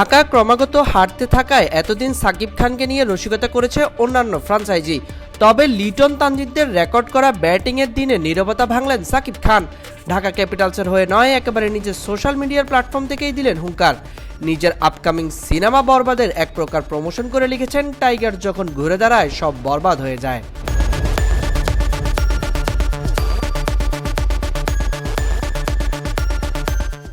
ঢাকা ক্রমাগত হারতে থাকায় এতদিন সাকিব খানকে নিয়ে রসিকতা করেছে অন্যান্য ফ্রাঞ্চাইজি। তবে লিটন তানজিদদের রেকর্ড করা ব্যাটিংয়ের দিনে নীরবতা ভাঙলেন সাকিব খান। ঢাকা ক্যাপিটালসের হয়ে নয়, একেবারে নিজের সোশ্যাল মিডিয়ার প্ল্যাটফর্ম থেকেই দিলেন হুঙ্কার। নিজের আপকামিং সিনেমা বরবাদের এক প্রকার প্রমোশন করে লিখেছেন টাইগার, যখন ঘুরে দাঁড়ায় সব বরবাদ হয়ে যায়।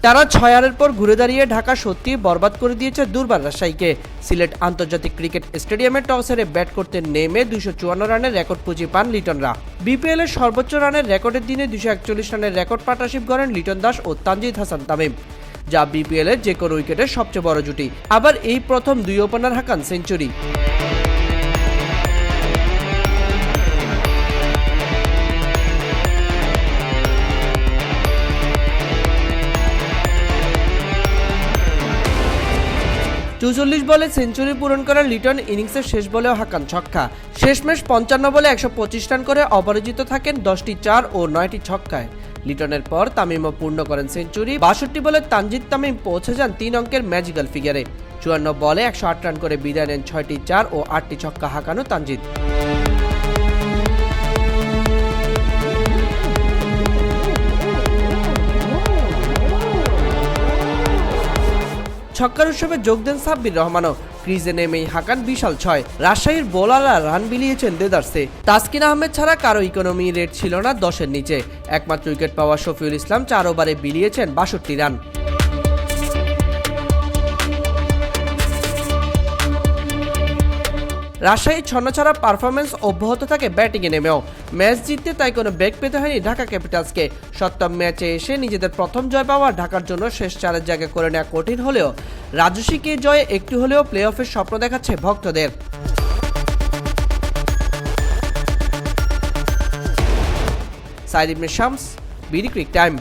টানা ছয় আরের পর ঘুরে দাঁড়িয়ে ঢাকা সত্যি বরবাদ করে দিয়েছে দুর্বার রাজশাহীকে। সিলেট আন্তর্জাতিক ক্রিকেট স্টেডিয়ামে টস হেরে ব্যাট করতে নেমে দুইশো চুয়ান্ন রানের রেকর্ড পুঁজি পান লিটনরা। বিপিএল এর সর্বোচ্চ রানের রেকর্ডের দিনে দুইশো একচল্লিশ রানের রেকর্ড পার্টনারশিপ করেন লিটন দাস ও তানজিদ হাসান তামিম, যা বিপিএল এর যে কোনো উইকেটের সবচেয়ে বড় জুটি। আবার এই প্রথম দুই ওপেনার হাঁকান সেঞ্চুরি। চৌচল্লিশ বলে সেঞ্চুরি পূরণ করা লিটন ইনিংসের শেষ বলেও হাঁকান ছক্কা। শেষমেশ পঞ্চান্ন বলে একশো পঁচিশ রান করে অপরাজিত থাকেন দশটি চার ও নয়টি ছক্কায়। লিটনের পর তামিমও পূর্ণ করেন সেঞ্চুরি। বাষট্টি বলে তানজিদ তামিম পৌঁছে যান তিন অঙ্কের ম্যাজিক্যাল ফিগারে। চুয়ান্ন বলে একশো আট রান করে বিদায় নেন ছয়টি চার ও আটটি ছক্কা হাঁকানো তানজিদ। ছক্কার উৎসবে যোগ দেন সাব্বির রহমানও। ক্রিজে নেমেই হাঁকান বিশাল ছয়। রাজশাহীর বোলাররা রান বিলিয়েছেন দেদার্সে। তাসকিন আহমেদ ছাড়া কারও ইকোনমি রেট ছিল না দশের নিচে। একমাত্র উইকেট পাওয়া শফিউল ইসলাম চার ওভারে বিলিয়েছেন বাষট্টি রান। রাজশাহী ছন্নছাড়া পারফরমেন্স অব্যাহত থাকে ব্যাটিংয়ে নেমেও। ম্যাচ জিততে তাই কোনো বেগ পেতে হয়নি ঢাকা ক্যাপিটালসকে সপ্তম ম্যাচে এসে নিজেদের প্রথম জয় পাওয়া ঢাকার জন্য শেষ চারের জায়গা করে নেওয়া কঠিন হলেও রাজস্বীকে জয়ে একটু হলেও প্লে অফের স্বপ্ন দেখাচ্ছে ভক্তদের। Sayeed Ibne Shams, BD cric time.